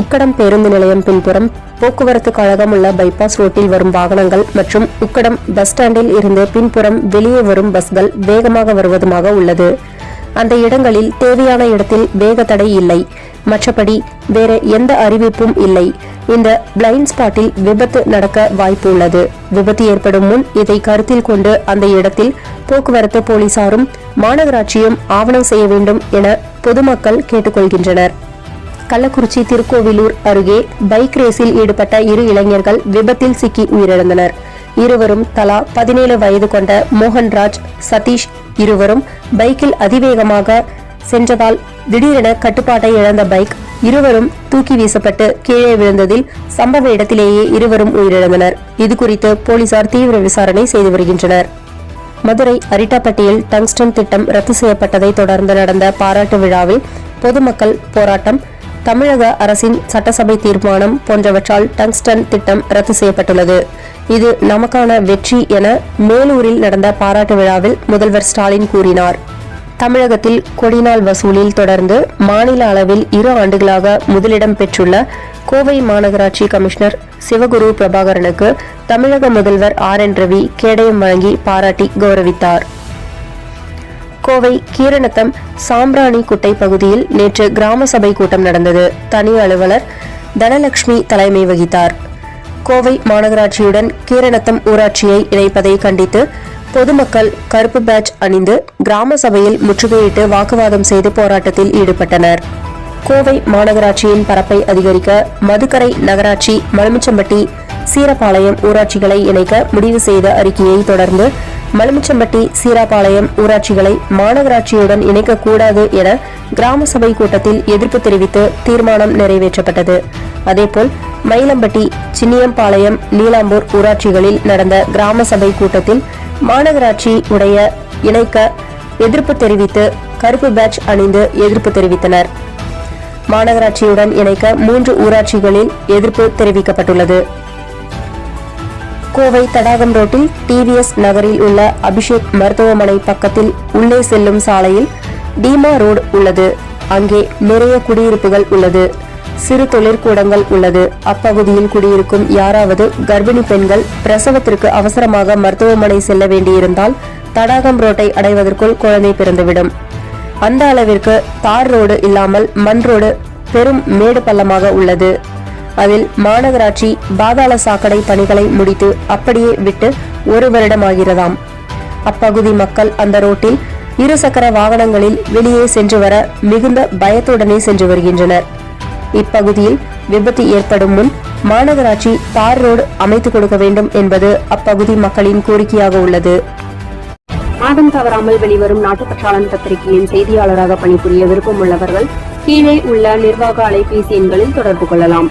உக்கடம் பேருந்து நிலையம் பின்புறம் போக்குவரத்து கழகம் உள்ள பைபாஸ் ரோட்டில் வரும் வாகனங்கள் மற்றும் உக்கடம் பஸ் ஸ்டாண்டில் இருந்து பின்புறம் வெளியே வரும் பஸ்கள் வேகமாக வருவதுமாக உள்ளது. அந்த இடங்களில் தேவையான இடத்தில் வேக தடை இல்லை. மற்றபடி வேற எந்த அறிவிப்பும் இல்லை. இந்த பிளைண்ட் ஸ்பாட்டில் விபத்து நடக்க வாய்ப்பு உள்ளது. விபத்து ஏற்படும் முன் இதை கருத்தில் கொண்டு அந்த இடத்தில் போக்குவரத்து போலீசாரும் மாநகராட்சியும் ஆவணம் செய்ய வேண்டும் என பொதுமக்கள் கேட்டுக்கொள்கின்றனர். கள்ளக்குறிச்சி திருக்கோவிலூர் அருகே பைக் ரேஸில் ஈடுபட்ட இரு இளைஞர்கள் விபத்தில் சிக்கி உயிரிழந்தனர். இருவரும் தலா பதினேழு வயது கொண்ட மோகன்ராஜ் சதீஷ் இருவரும் பைக்கில் அதிவேகமாக சென்றதால் திடீரென கட்டுப்பாட்டை இழந்த பைக் இருவரும் தூக்கி வீசப்பட்டு கீழே விழுந்ததில் சம்பவ இடத்திலேயே இருவரும் உயிரிழந்தனர். இதுகுறித்து போலீசார் தீவிர விசாரணை செய்து வருகின்றனர். மதுரை அரிட்டாப்பட்டியில் டங்ஸ்டன் திட்டம் ரத்து செய்யப்பட்டதை தொடர்ந்து நடந்த பாராட்டு விழாவில் பொதுமக்கள் போராட்டம் தமிழக அரசின் சட்டசபை தீர்மானம் போன்றவற்றால் டங்ஸ்டன் திட்டம் ரத்து செய்யப்பட்டுள்ளது. இது நமக்கான வெற்றி என மேலூரில் நடந்த பாராட்டு விழாவில் முதல்வர் ஸ்டாலின் கூறினார். தமிழகத்தில் கொடிநாள் வசூலில் தொடர்ந்து மாநில அளவில் இரு ஆண்டுகளாக முதலிடம் பெற்றுள்ள கோவை மாநகராட்சி கமிஷனர் சிவகுரு பிரபாகரனுக்கு தமிழக முதல்வர் ஆர் என் ரவி கேடயம் வழங்கி பாராட்டி கௌரவித்தார். கோவை கீரணத்தம் சாம்பிராணி குட்டை பகுதியில் நேற்று கிராம சபை கூட்டம் நடந்தது. தனி அலுவலர் தனலட்சுமி தலைமை வகித்தார். கோவை மாநகராட்சியுடன் கீரணத்தம் ஊராட்சியை இணைப்பதை கண்டித்து பொதுமக்கள் கருப்பு பேட்ச் அணிந்து கிராம சபையில் முற்றுகையிட்டு வாக்குவாதம் செய்து போராட்டத்தில் ஈடுபட்டனர். கோவை மாநகராட்சியின் பரப்பை அதிகரிக்க மதுக்கரை நகராட்சி மலுமிச்சம்பட்டி சீரப்பாளையம் ஊராட்சிகளை இணைக்க முடிவு செய்த அறிக்கையை தொடர்ந்து மலுமிச்சம்பட்டி சீராபாளையம் ஊராட்சிகளை மாநகராட்சியுடன் இணைக்கக்கூடாது என கிராம சபை கூட்டத்தில் எதிர்ப்பு தெரிவித்து தீர்மானம் நிறைவேற்றப்பட்டது. அதேபோல் மயிலம்பட்டி சின்னியம்பாளையம் நீலாம்பூர் ஊராட்சிகளில் நடந்த கிராம சபை கூட்டத்தில் மாநகராட்சி உடைய இணைக்க எதிர்ப்பு தெரிவித்து கருப்பு பேட்ச் அணிந்து எதிர்ப்பு தெரிவித்தனர். மாநகராட்சியுடன் இணைக்க மூன்று ஊராட்சிகளில் எதிர்ப்பு தெரிவிக்கப்பட்டுள்ளது. கோவை தடாகம் ரோட்டில் டிவிஎஸ் நகரில் உள்ள அபிஷேக் மருத்துவமனை பக்கத்தில் உள்ளே செல்லும் சாலையில் டீமா ரோடு உள்ளது. அங்கே நிறைய குடியிருப்புகள் உள்ளது. சிறு தொழிற்கூடங்கள் உள்ளது. அப்பகுதியில் குடியிருக்கும் யாராவது கர்ப்பிணி பெண்கள் பிரசவத்திற்கு அவசரமாக மருத்துவமனை செல்ல வேண்டியிருந்தால் தடாகம் ரோட்டை அடைவதற்குள் குழந்தை பிறந்துவிடும். அந்த அளவிற்கு தார் ரோடு இல்லாமல் மண் ரோடு பெரும் மேடு பள்ளமாக உள்ளது. அதில் மாநகராட்சி பாதாள சாக்கடை பணிகளை முடித்து அப்படியே விட்டு ஒரு வருடமாகிறதாம். அப்பகுதி மக்கள் அந்த ரோட்டில் இருசக்கர வாகனங்களில் வெளியே சென்று வர மிகுந்த பயத்துடனே சென்று வருகின்றனர். இப்பகுதியில் விபத்து ஏற்படும் முன் மாநகராட்சி தார் ரோடு அமைத்துக் கொடுக்க வேண்டும் என்பது அப்பகுதி மக்களின் கோரிக்கையாக உள்ளது. மாதம் தவறாமல் வெளிவரும் நாட்டுப்பற்றாளன் பத்திரிகையின் செய்தியாளராக பணிபுரிய விருப்பம் உள்ளவர்கள் கீழே உள்ள நிர்வாக அலைபேசி எண்களில் தொடர்பு கொள்ளலாம்.